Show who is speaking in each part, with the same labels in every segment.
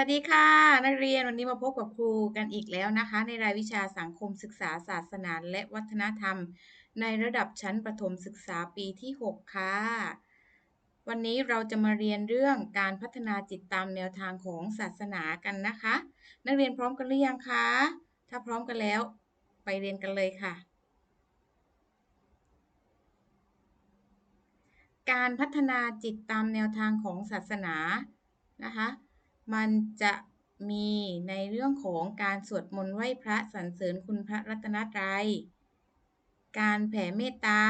Speaker 1: วัสดีค่ะ นักเรียนวันนี้มาพบกับครูกันอีกแล้วนะคะ ในรายวิชาสังคมศึกษาศาสนาและวัฒนธรรม ในระดับชั้นประถมศึกษาปีที่ 6 ค่ะ วันนี้เราจะมาเรียนเรื่องการพัฒนาจิตตามแนวทางของศาสนากันนะคะ นักเรียนพร้อมกันหรือยังคะถ้าพร้อมกันแล้วไปเรียนกันเลยค่ะ การพัฒนาจิตตามแนวทางของศาสนานะคะ มันจะมีในเรื่องของการสวดมนต์ไหว้พระสรรเสริญคุณพระรัตนตรัย การแผ่เมตตา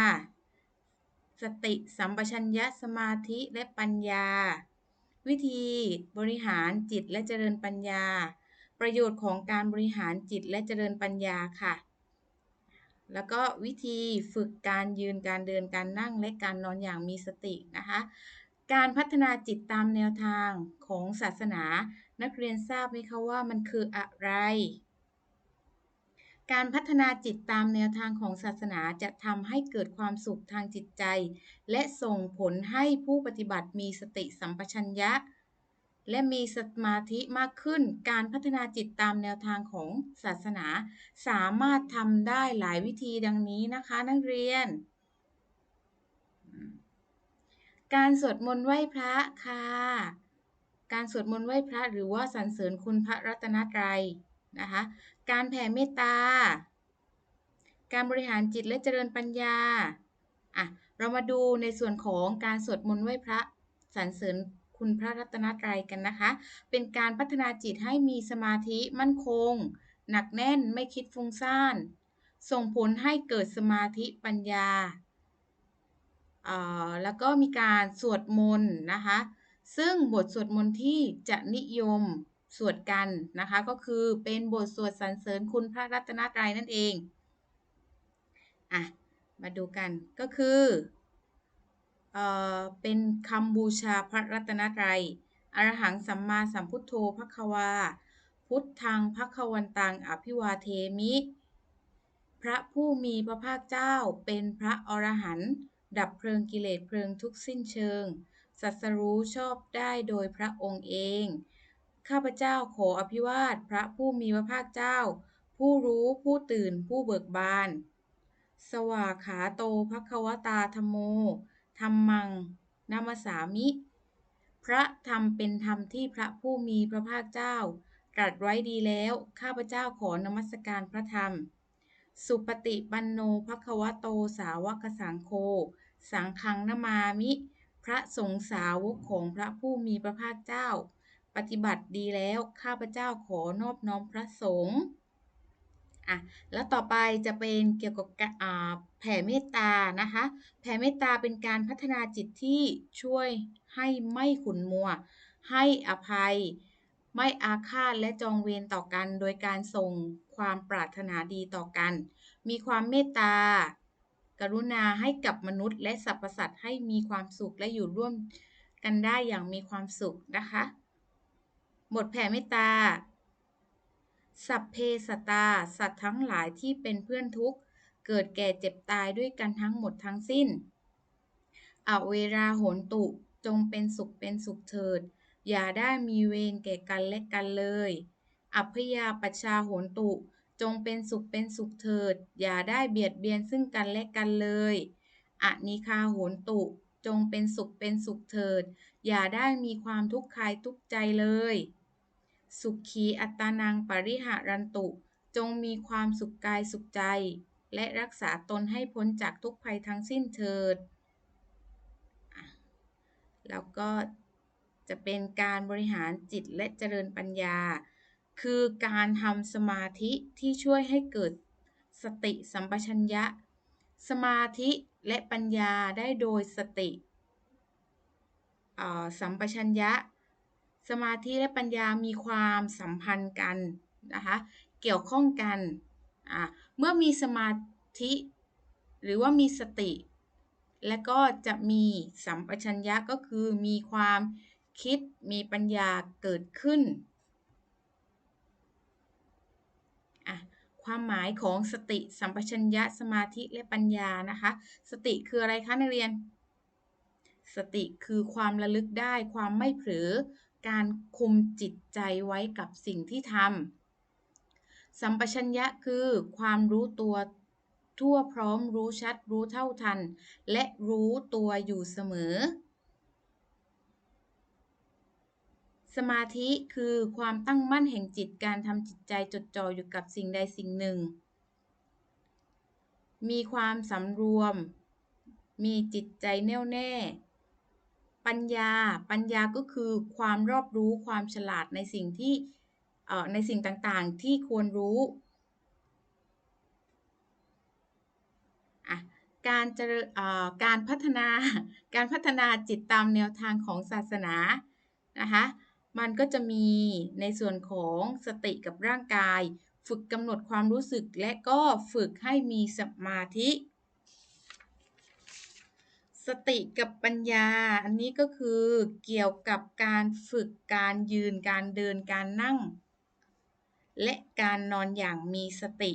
Speaker 1: สติสัมปชัญญะสมาธิและปัญญา วิธีบริหารจิตและเจริญปัญญา ประโยชน์ของการบริหารจิตและเจริญปัญญาค่ะ แล้วก็วิธีฝึกการยืนการเดินการนั่งและการนอนอย่างมีสตินะคะ การพัฒนาจิตตามแนวทางของศาสนา นักเรียนทราบไหมคะว่ามันคืออะไร การพัฒนาจิตตามแนวทางของศาสนาจะทำให้เกิดความสุขทางจิตใจ และส่งผลให้ผู้ปฏิบัติมีสติสัมปชัญญะ และมีสมาธิมากขึ้น การพัฒนาจิตตามแนวทางของศาสนา สามารถทำได้หลายวิธีดังนี้นะคะ นักเรียน การสวดมนต์ไหว้พระค่ะ การสวดมนต์ไหว้พระหรือว่าสรรเสริญคุณพระรัตนตรัยนะคะ การแผ่เมตตา การบริหารจิตและเจริญปัญญา อะ เรามาดูในส่วนของการสวดมนต์ไหว้พระสรรเสริญคุณพระรัตนตรัยกันนะคะ เป็นการพัฒนาจิตให้มีสมาธิมั่นคง หนักแน่นไม่คิดฟุ้งซ่าน ส่งผลให้เกิดสมาธิปัญญา แล้วก็มีการสวดมนต์นะคะ ซึ่งบทสวดมนต์ที่จะนิยมสวดกันนะคะ ก็คือเป็นบทสวดสรรเสริญคุณพระรัตนตรัยนั่นเองอะมาดูกันก็คือเอ่อเป็นคำบูชาพระรัตนตรัยอรหังสัมมาสัมพุทโธพระควา พุทธังพระควันตังอภิวาเทมิ พระผู้มีพระภาคเจ้าเป็นพระอรหันต์ ดับเพลิงกิเลสเพลิงทุกสิ้นเชิงสัสรู้ชอบได้โดยพระองค์เอง ข้าพเจ้าขออภิวาทพระผู้มีพระภาคเจ้า ผู้รู้ผู้ตื่นผู้เบิกบาน สวาขาโตภควตาธรรมโมธรรมังนามาสามิ พระธรรมเป็นธรรมที่พระผู้มีพระภาคเจ้า ตรัสไว้ดีแล้ว ข้าพเจ้าขอนมัสการพระธรรม สุปฏิปันโนภควโตสาวกสังโฆ สังฆังนามามิ พระสงฆ์สาวกของพระผู้มีพระภาคเจ้า ปฏิบัติดีแล้วข้าพเจ้าขอนอบน้อมพระสงฆ์อะแล้วต่อไปจะเป็นเกี่ยวกับแผ่เมตตานะคะ แผ่เมตตาเป็นการพัฒนาจิตที่ช่วยให้ไม่ขุนมัว ให้อภัย ไม่อาฆาตและจองเวรต่อกัน โดยการส่งความปรารถนาดีต่อกัน มีความเมตตา กรุณาให้กับมนุษย์และสรรพสัตว์ให้มีความสุขและอยู่ร่วมกันได้อย่างมีความสุขนะคะบทแผ่เมตตา สัพเพสตา สัตว์ทั้งหลายที่เป็นเพื่อนทุกข์ เกิดแก่เจ็บตายด้วยกันทั้งหมดทั้งสิ้นอเวราโหนตุ จงเป็นสุขเป็นสุขเถิด อย่าได้มีเวรแก่กันและกันเลย อัพยาปชาโหนตุ จงเป็นสุขเป็นสุขเถิด อย่าได้เบียดเบียนซึ่งกันและกันเลยอนิคาโหนตุ จงเป็นสุขเป็นสุขเถิด อย่าได้มีความทุกข์กายทุกใจเลย สุขีอัตานังปริหารันตุ จงมีความสุขกายสุขใจ และรักษาตนให้พ้นจากทุกภัยทั้งสิ้นเถิด แล้วก็ จะเป็นการบริหารจิตและเจริญปัญญา คือการทำสมาธิที่ช่วยให้เกิดสติสัมปชัญญะ สมาธิและปัญญาได้โดยสติสัมปชัญญะ สมาธิและปัญญามีความสัมพันธ์กันนะคะเกี่ยวข้องกันเมื่อมีสมาธิ หรือว่ามีสติ และก็จะมีสัมปชัญญะก็คือมีความ คิดมีปัญญาเกิดขึ้น ความหมายของสติสัมปชัญญะสมาธิและปัญญานะคะ สติคืออะไรคะนักเรียน สติคือความระลึกได้ความไม่เผลอการคุมจิตใจไว้กับสิ่งที่ทำสัมปชัญญะคือความรู้ตัวทั่วพร้อมรู้ชัดรู้เท่าทัน และรู้ตัวอยู่เสมอ สมาธิคือความตั้งมั่นแห่งจิตการทำจิตใจจดจ่ออยู่กับสิ่งใดสิ่งหนึ่ง มีความสำรวม มีจิตใจแน่วแน่ ปัญญา ปัญญาก็คือความรอบรู้ความฉลาดในสิ่งที่ในสิ่งต่างๆที่ควรรู้การจะการพัฒนาการพัฒนาจิตตามแนวทางของศาสนานะคะ มันก็จะมีในส่วนของสติกับร่างกาย ฝึกกำหนดความรู้สึกและก็ฝึกให้มีสมาธิ สติกับปัญญา อันนี้ก็คือเกี่ยวกับการฝึกการยืนการเดินการนั่ง และการนอนอย่างมีสติ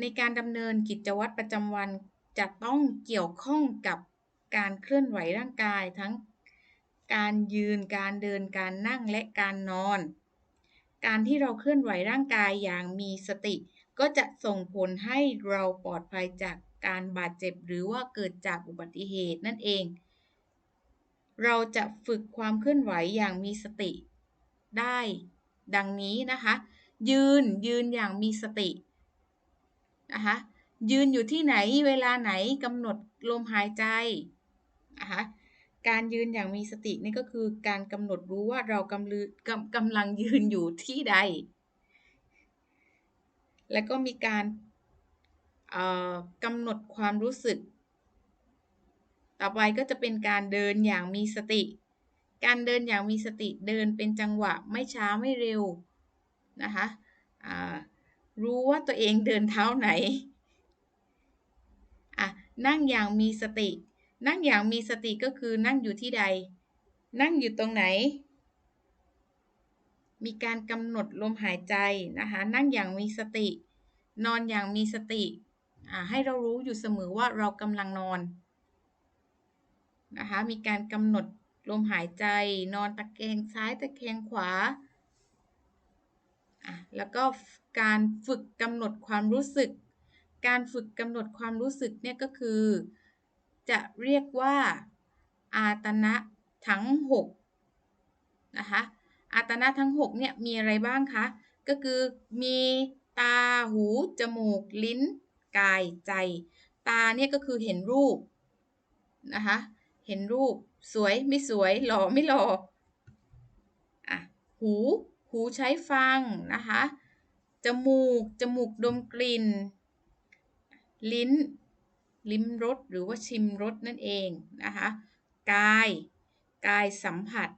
Speaker 1: ในการดำเนินกิจวัตรประจำวันจะต้องเกี่ยวข้องกับการเคลื่อนไหวร่างกายทั้ง การยืน การเดิน การนั่ง และการนอน การที่เราเคลื่อนไหวร่างกายอย่างมีสติ ก็จะส่งผลให้เราปลอดภัยจากการบาดเจ็บหรือว่าเกิดจากอุบัติเหตุนั่นเอง เราจะฝึกความเคลื่อนไหวอย่างมีสติ ได้ ดังนี้นะคะ ยืนยืนอย่างมีสตินะคะยืนอยู่ที่ไหนเวลาไหนกำหนดลมหายใจนะคะ การยืนอย่างมีสตินี่ก็คือการกำหนดรู้ว่าเรากำลืกำกำลังยืนอยู่ที่ใด และก็มีการกำหนดความรู้สึก ต่อไปก็จะเป็นการเดินอย่างมีสติ การเดินอย่างมีสติเดินเป็นจังหวะไม่ช้าไม่เร็วนะคะรู้ว่าตัวเองเดินเท้าไหนอะนั่งอย่างมีสติ นั่งอย่างมีสติก็คือนั่งอยู่ที่ใด นั่งอยู่ตรงไหน มีการกำหนดลมหายใจนะคะ นั่งอย่างมีสติ นอนอย่างมีสติ ให้เรารู้อยู่เสมอว่าเรากำลังนอนนะคะ มีการกำหนดลมหายใจ นอนตะแคงซ้ายตะแคงขวา แล้วก็การฝึกกำหนดความรู้สึก การฝึกกำหนดความรู้สึกเนี่ยก็คือ จะเรียกว่าอาตนะทั้ง6นะคะอาตนะทั้ง6เนี่ยมีอะไรบ้างคะ ก็คือมีตาหู จมูก ลิ้น กายใจ ตาเนี่ยก็คือเห็นรูปนะคะเห็นรูปสวยไม่สวยหล่อไม่หล่ออะหูหูใช้ฟังนะคะจมูก จมูกดมกลิ่น ลิ้น ลิ้มรสหรือว่าชิมรสนั่นเองนะคะกายกายสัมผัส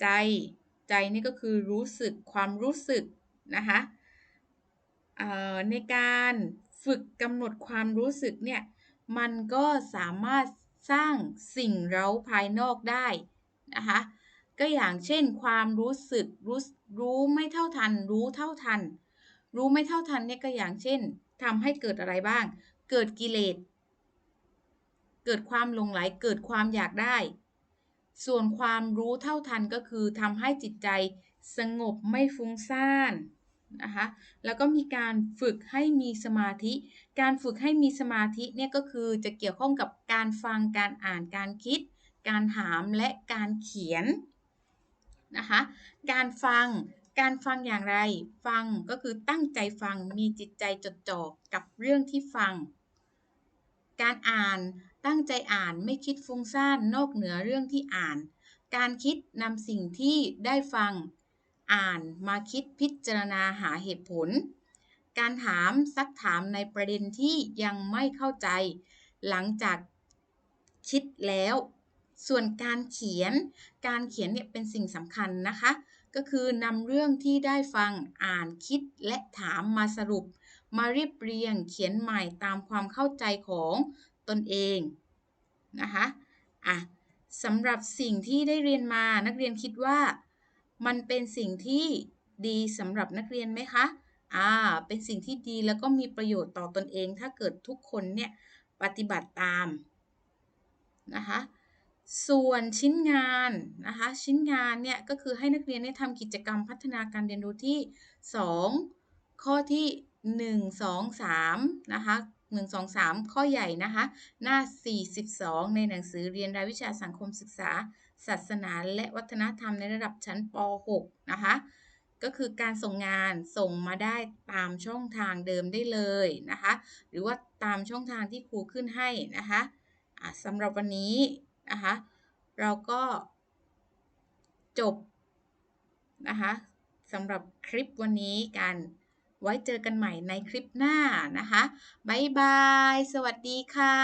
Speaker 1: ใจใจนี่ก็คือรู้สึกความรู้สึกนะคะในการฝึกกำหนดความรู้สึกเนี่ยมันก็สามารถสร้างสิ่งเร้าภายนอกได้นะคะก็อย่างเช่นความรู้สึกรู้รู้ไม่เท่าทัน รู้เท่าทัน รู้ไม่เท่าทันเนี่ยก็อย่างเช่นทำให้เกิดอะไรบ้าง เกิดกิเลส เกิดความหลงไหล เกิดความอยากได้ ส่วนความรู้เท่าทันก็คือทำให้จิตใจสงบไม่ฟุ้งซ่านนะคะ แล้วก็มีการฝึกให้มีสมาธิ การฝึกให้มีสมาธิเนี่ยก็คือจะเกี่ยวข้องกับการฟัง การอ่าน การคิด การถาม และการเขียนนะคะ การฟัง การฟังอย่างไร ฟังก็คือตั้งใจฟัง มีจิตใจจดจ่อกับเรื่องที่ฟัง การอ่านตั้งใจอ่านไม่คิดฟุ้งซ่านนอกเหนือเรื่องที่อ่าน การคิดนำสิ่งที่ได้ฟังอ่านมาคิดพิจารณาหาเหตุผล การถามซักถามในประเด็นที่ยังไม่เข้าใจ หลังจากคิดแล้ว ส่วนการเขียน การเขียนเนี่ยเป็นสิ่งสำคัญนะคะ ก็คือนำเรื่องที่ได้ฟังอ่านคิดและถามมาสรุป มาเรียบเรียงเขียนใหม่ตามความเข้าใจของตนเองนะคะอะสำหรับสิ่งที่ได้เรียนมานักเรียนคิดว่ามันเป็นสิ่งที่ดีสำหรับนักเรียนไหมคะอ่าเป็นสิ่งที่ดีแล้วก็มีประโยชน์ต่อตอนเอง ถ้าเกิดทุกคนเนี่ยปฏิบัติตามนะคะส่วนชิ้นงานนะคะชิ้นงานเนี่ยก็คือให้นักเรียนเนี่ยทำกิจกรรมพัฒนาการเรียนรู้ที่ 2 ข้อที่ 1 2 3นะคะ1 2 3 ข้อใหญ่นะคะ หน้า 42 ในหนังสือเรียนรายวิชาสังคมศึกษา ศาสนา และวัฒนธรรมในระดับชั้นป .6 นะคะ ก็คือการส่งงานส่งมาได้ตามช่องทางเดิมได้เลยนะคะ หรือว่าตามช่องทางที่ครูขึ้นให้นะคะะสำหรับวันนี้นะคะ เราก็จบนะคะสำหรับคลิปวันนี้กัน ไว้เจอกันใหม่ในคลิปหน้านะคะบายบาย สวัสดีค่ะ